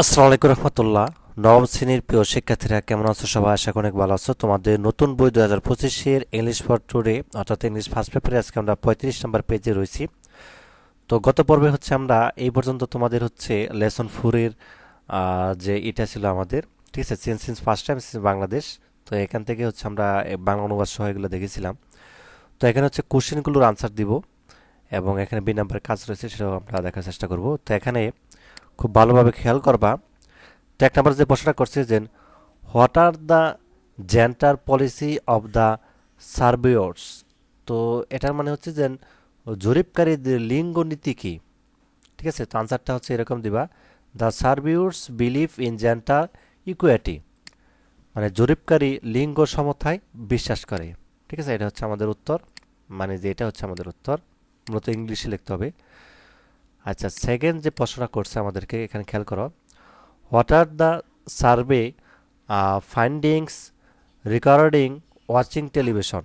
আসসালামু আলাইকুম রহমতুল্লাহ। নবম শ্রেণির প্রিয় শিক্ষার্থীরা, কেমন আছো সবাই? আশা অনেক ভালো আছো। তোমাদের নতুন বই দু হাজার পঁচিশের ইংলিশ ফর টুডে অর্থাৎ ইংলিশ ফার্স্ট পেপারে আজকে আমরা পঁয়ত্রিশ নম্বর পেজে রয়েছি। তো গত পর্বে হচ্ছে আমরা, এই পর্যন্ত তোমাদের হচ্ছে লেসন ফোরের যে এটা ছিল আমাদের, ঠিক আছে since since first time since Bangladesh তো এখান থেকে হচ্ছে আমরা বাংলা অনুবাদ সহ এগুলো দেখেছিলাম। তো এখানে হচ্ছে কোশ্চেনগুলোর আনসার দিব, এবং এখানে বি নাম্বার কাজ রয়েছে, সেটাও আমরা দেখার চেষ্টা করব। তো এখানে খুব ভালোভাবে খেয়াল করবা। তো এক নম্বর যে প্রশ্নটা করছে যে what are the gender policy of the surveyors তো এটার মানে হচ্ছে যে, জরিপকারীদের লিঙ্গ নীতি কী? ঠিক আছে? তো আনসারটা হচ্ছে এরকম দিবা। The surveyors believe in gender equity মানে জরিপকারী লিঙ্গ সমতায় বিশ্বাস করে। ঠিক আছে? এটা হচ্ছে আমাদের উত্তর। মানে যে এটা হচ্ছে আমাদের উত্তর। মূলত ইংলিশে লিখতে হবে। আচ্ছা সেকেন্ড যে প্রশ্নটা করছে আমাদেরকে, এখানে খেয়াল করো। What are the survey findings regarding watching television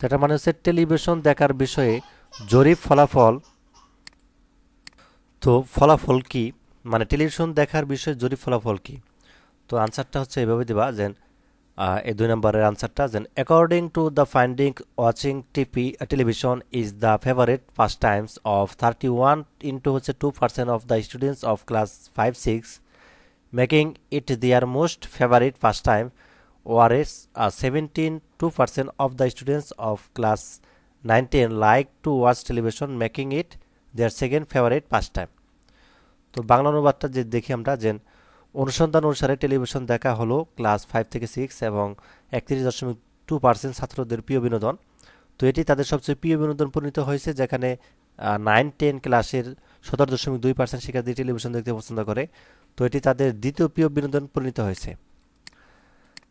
এটা মানে হচ্ছে টেলিভিশন দেখার বিষয়ে জরিপ ফলাফল। তো ফলাফল কি? মানে টেলিভিশন দেখার বিষয়ে জরিপ ফলাফল কি? তো আনসারটা হচ্ছে এভাবে দিবা যে এই দুই নম্বরের আনসারটা যে according to the finding watching TV television is the favourite first times of thirty one into হচ্ছে two percent of the students of class five six making it their most favourite first time whereas seventeen two percent of the students of class nine ten like to watch television making it their second favourite first time তো বাংলা অনুবাদটা যে দেখি আমরা, যে অনুসন্ধান অনুসারে television দেখা হলো class five থেকে সিক্স এবং একত্রিশ দশমিক টু পার্সেন্ট ছাত্রদের প্রিয় বিনোদন। তো এটি তাদের সবচেয়ে প্রিয় বিনোদন পরিণত হয়েছে, যেখানে নাইন টেন ক্লাসের সতেরো দশমিক দুই পার্সেন্ট শিক্ষার্থী টেলিভিশন দেখতে পছন্দ করে। তো এটি তাদের দ্বিতীয় প্রিয় বিনোদন পরিণত হয়েছে।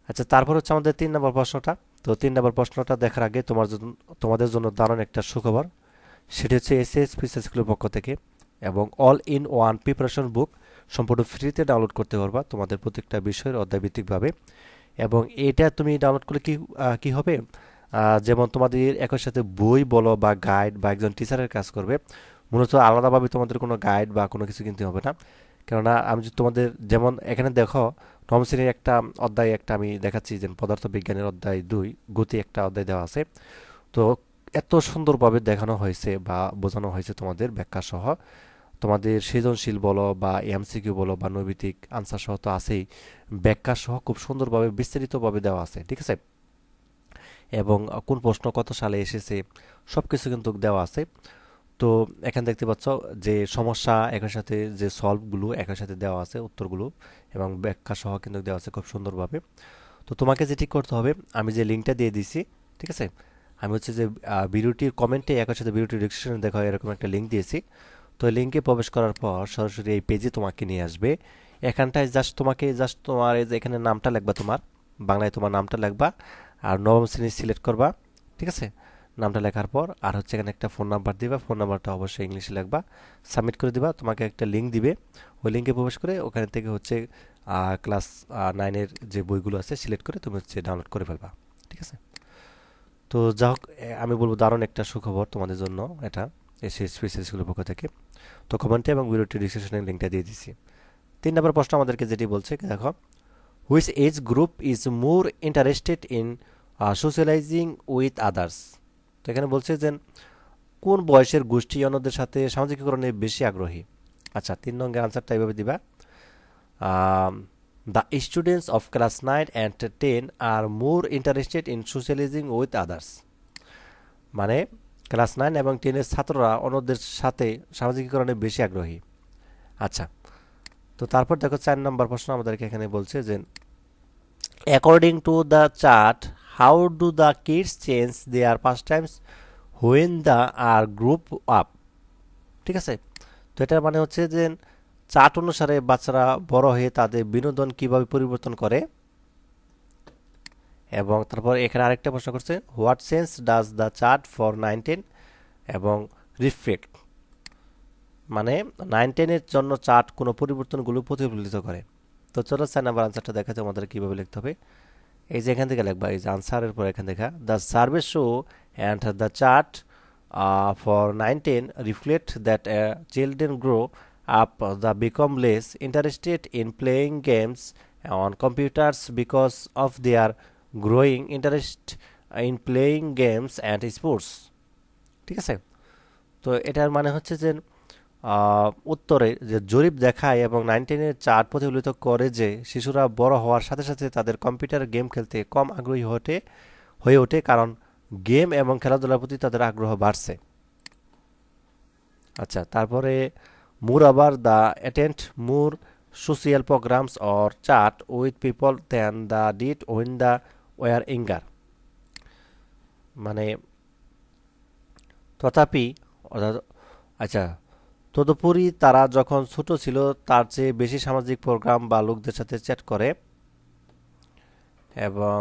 আচ্ছা তারপর হচ্ছে আমাদের তিন নম্বর প্রশ্নটা। তো তিন নম্বর প্রশ্নটা দেখার আগে তোমার তোমাদের জন্য দারুণ একটা সুখবর। সেটি হচ্ছে এস এস পক্ষ থেকে এবং all in one preparation book সম্পূর্ণ ফ্রিতে ডাউনলোড করতে পারবা তোমাদের প্রত্যেকটা বিষয়ের অধ্যায়ভিত্তিকভাবে। এবং এটা তুমি ডাউনলোড করলে কি কি হবে? যেমন তোমাদের একই সাথে বই বলো বা গাইড বা একজন টিচারের কাজ করবে, মূলত আলাদাভাবে তোমাদের কোনো গাইড বা কোনো কিছু কিনতে হবে না। কেননা আমি যদি তোমাদের যেমন এখানে দেখো, নবম শ্রেণির একটা অধ্যায় একটা আমি দেখাচ্ছি যে পদার্থ বিজ্ঞানের অধ্যায় দুই, গতি একটা অধ্যায় দেওয়া আছে। তো এত সুন্দরভাবে দেখানো হয়েছে বা বোঝানো হয়েছে তোমাদের ব্যাখ্যা সহ তোমাদের সৃজনশীল বলো বা এমসিকিউ বলো বা নৈবিতিক আনসার সহ তো আছেই। ব্যাখ্যা সহ খুব সুন্দরভাবে, বিস্তারিতভাবে দেওয়া আছে, ঠিক আছে? এবং কোন প্রশ্ন কত সালে এসেছে সব কিছু কিন্তু দেওয়া আছে। তো এখানে দেখতে পাচ্ছ যে সমস্যা একের সাথে, যে সলভগুলো একের সাথে দেওয়া আছে, উত্তরগুলো এবং ব্যাখ্যা সহ কিন্তু দেওয়া আছে খুব সুন্দরভাবে। তো তোমাকে যেটি করতে হবে, আমি যে লিঙ্কটা দিয়ে দিছি ঠিক আছে? আমি হচ্ছে যে ভিডিওটির কমেন্টে একই সাথে ভিডিওটির ডিসক্রিপশনে দেখা এরকম একটা লিঙ্ক দিয়েছি। তো লিঙ্কে প্রবেশ করার পর সরাসরি এই পেজে তোমাকে নিয়ে আসবে। এখানটায় জাস্ট তোমাকে জাস্ট তোমার এই যে এখানে নামটা লিখবা তোমার, বাংলায় তোমার নামটা লিখবা আর নবম শ্রেণি সিলেক্ট করবা, ঠিক আছে? নামটা লেখার পর আর হচ্ছে এখানে একটা ফোন নাম্বার দিবা ফোন নাম্বারটা অবশ্যই ইংলিশে লিখবা সাবমিট করে দিবা, তোমাকে একটা লিঙ্ক দিবে। ওই লিঙ্কে প্রবেশ করে ওখানে থেকে হচ্ছে ক্লাস নাইনের যে বইগুলো আছে সিলেক্ট করে তুমি হচ্ছে ডাউনলোড করে ফেলবা, ঠিক আছে? তো যা হোক আমি বলব দারুণ একটা সুখবর তোমাদের জন্য এটা এসএসপি স্কুলের পক্ষ থেকে। তো কমেন্টে এবং ভিডিওটি ডিসক্রিপশনে লিঙ্কটা দিয়ে দিচ্ছি তিন নম্বর প্রশ্ন আমাদেরকে যেটি বলছে দেখো? Which age group is more interested in socialising with others তো এখানে বলছে যে, কোন বয়সের গোষ্ঠী অন্যদের সাথে সামাজিকীকরণে বেশি আগ্রহী? আচ্ছা তিন নম্বরের আনসারটা এইভাবে দিবা। The students of class nine and ten are more interested in socialising with others মানে ক্লাস নাইন এবং টেনের ছাত্ররা অন্যদের সাথে সামাজিকীকরণে বেশি আগ্রহী। আচ্ছা তো তারপর দেখো চার নম্বর প্রশ্ন আমাদেরকে এখানে বলছে যে according to the chart how do the kids change their pastimes when they are grow up ঠিক আছে? তো এটার মানে হচ্ছে যে চার্ট অনুসারে বাচ্চারা বড় হয়ে তাদের বিনোদন কীভাবে পরিবর্তন করে? এবং তারপর এখানে আরেকটা প্রশ্ন করছে what sense does the chart for nine ten এবং রিফ্লেক্ট মানে নাইন টেনের জন্য চার্ট কোনো পরিবর্তনগুলো প্রতিফলিত করে। তো চলো চার আনসারটা দেখাতে আমাদের কীভাবে লিখতে হবে। এই যে এখান থেকে লিখবা, এই যে আনসারের পর এখান দেখা the survey show and the chart for nine ten reflect that children grow up they become less interested in playing games on computers because of their growing interest in playing games and sports. ঠিক আছে? তো এটার মানে হচ্ছে যে উত্তরে যে জরিপ দেখায় এবং নাইনটিনের চার্ট প্রতিফলিত করে যে শিশুরা বড় হওয়ার সাথে সাথে তাদের কম্পিউটার গেম খেলতে কম আগ্রহী হতে, হয়ে ওঠে কারণ গেম এবং খেলাধুলার প্রতি তাদের আগ্রহ বাড়ছে। আচ্ছা তারপরে মুর আবার they attend more social programmes or chat with people than they did when they were younger. মানে তথাপি অর্থাৎ আচ্ছা তদুপরি তারা যখন ছোট ছিল, তার চেয়ে বেশি সামাজিক প্রোগ্রাম বা লোকদের সাথে চ্যাট করে এবং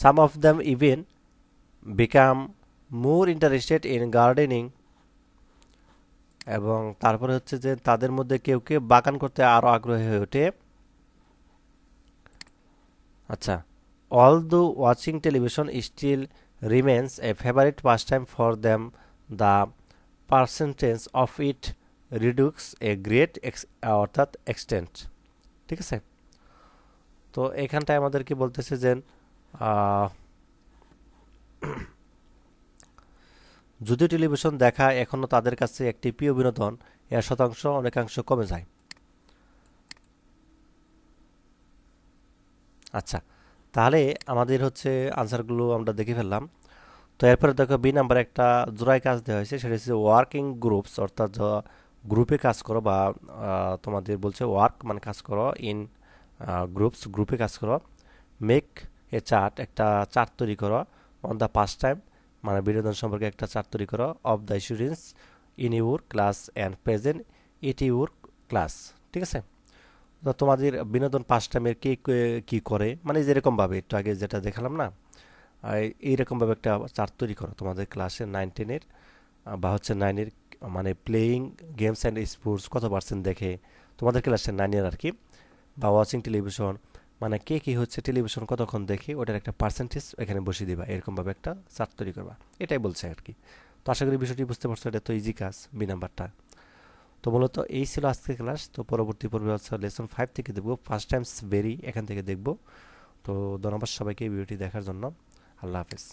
some of them even become more interested in gardening এবং তারপরে হচ্ছে যে তাদের মধ্যে কেউ কেউ বাগান করতে আরও আগ্রহী হয়ে ওঠে। আচ্ছা although watching television still remains a favourite pastime for them the percentage of it reduces a great অর্থাৎ এক্সটেন্ট ঠিক আছে? তো এখানটায় আমাদেরকে বলতেছে যে যদিও টেলিভিশন দেখা এখনও তাদের কাছে একটি প্রিয় বিনোদন, এর শতাংশ অনেকাংশ কমে যায়। আচ্ছা তাহলে আমাদের হচ্ছে আনসারগুলো আমরা দেখে ফেললাম। তো এরপরে দেখো বি নাম্বার একটা জোড়াই কাজ দেওয়া হয়েছে, সেটা হচ্ছে ওয়ার্কিং গ্রুপস অর্থাৎ গ্রুপে কাজ করো বা তোমাদের বলছে ওয়ার্ক মানে কাজ করো ইন গ্রুপস গ্রুপে কাজ করো। মেক এ চার্ট একটা চার্ট তৈরি করো অন দ্য পাস্ট টাইম মানে বিনোদন সম্পর্কে একটা চার্ট তৈরি করো of the students in your class and present it your class ঠিক আছে? তোমাদের বিনোদন পাঁচ টাইমের কে, কী করে? মানে যেরকমভাবে একটু আগে যেটা দেখালাম না এইরকমভাবে একটা চার্ট তৈরি করো তোমাদের ক্লাসে নাইন, টেনের বা হচ্ছে নাইনের মানে প্লেয়িং গেমস অ্যান্ড স্পোর্টস কত পার্সেন্ট দেখে? তোমাদের ক্লাসে নাইনের আর কি, বা ওয়াচিং টেলিভিশন মানে কে কী হচ্ছে টেলিভিশন কতক্ষণ দেখে, ওটার একটা পার্সেন্টেজ এখানে বসিয়ে দিবা, এরকমভাবে একটা চার্ট তৈরি করবা, এটাই বলছে আর কি। তো আশা করি বিষয়টি বুঝতে পারছ, এটা তো ইজি কাজ, বি নাম্বারটা। তো মূলত এই ছিল আজকে ক্লাস। তো পরবর্তী পর্বে হচ্ছে লেসন ফাইভ থেকে দেখব। ফার্স্ট টাইমস ভেরি এখান থেকে দেখব। তো ধন্যবাদ সবাইকে এই ভিডিওটি দেখার জন্য। আল্লাহ হাফেজ।